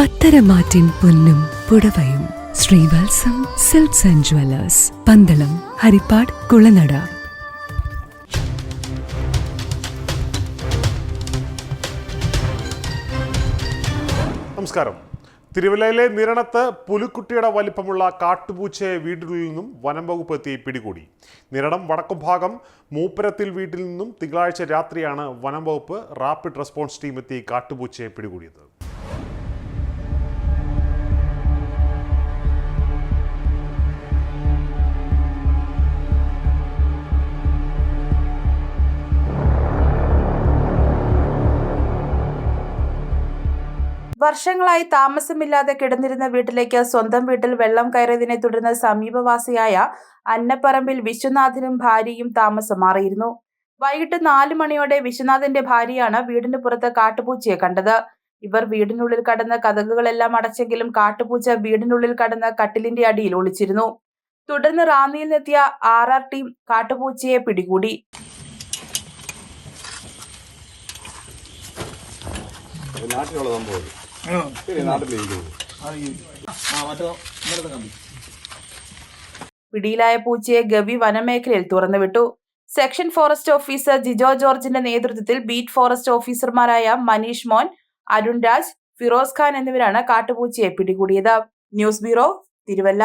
പത്തരമാറ്റിൻ പൊന്നും പുടവയും. Sreevalsam silks and jewellers Pandalam Harippad Kulanada. നമസ്കാരം. തിരുവല്ലയിലെ നിരണത്ത് പുലിക്കുട്ടിയുടെ വലിപ്പമുള്ള കാട്ടുപൂച്ചയെ വീട്ടിൽ നിന്നും വനം വകുപ്പ് എത്തി പിടികൂടി. നിരണം വടക്കുംഭാഗം മൂപ്പരത്തിൽ വീട്ടിൽ നിന്നും തിങ്കളാഴ്ച രാത്രിയാണ് വനം വകുപ്പ് റാപ്പിഡ് റെസ്പോൺസ് ടീം എത്തി കാട്ടുപൂച്ചയെ പിടികൂടിയത്. വർഷങ്ങളായി താമസമില്ലാതെ കിടന്നിരുന്ന വീട്ടിലേക്ക് സ്വന്തം വീട്ടിൽ വെള്ളം കയറിയതിനെ തുടർന്ന് സമീപവാസിയായ അന്നപ്പറമ്പിൽ വിശ്വനാഥനും ഭാര്യയും താമസം മാറിയിരുന്നു. വൈകിട്ട് നാലു മണിയോടെ വിശ്വനാഥന്റെ ഭാര്യയാണ് വീടിന് പുറത്ത് കാട്ടുപൂച്ചയെ കണ്ടത്. ഇവർ വീടിനുള്ളിൽ കടന്ന കഥകുകളെല്ലാം അടച്ചെങ്കിലും കാട്ടുപൂച്ച വീടിനുള്ളിൽ കടന്ന കട്ടിലിന്റെ അടിയിൽ ഒളിച്ചിരുന്നു. തുടർന്ന് റാന്നിയിൽ നിന്നെത്തിയ ആർ ആർ ടീം കാട്ടുപൂച്ചയെ പിടികൂടി. നാട്ടിലുള്ള സംഭവം പിടിയിലായ പൂച്ചയെ ഗവി വനമേഖലയിൽ തുറന്നുവിട്ടു. സെക്ഷൻ ഫോറസ്റ്റ് ഓഫീസർ ജിജോ ജോർജിന്റെ നേതൃത്വത്തിൽ ബീറ്റ് ഫോറസ്റ്റ് ഓഫീസർമാരായ മനീഷ് മോൻ അരുൺ രാജ് ഫിറോസ് ഖാൻ എന്നിവരാണ് കാട്ടുപൂച്ചയെ പിടികൂടിയത്. News bureau Thiruvalla.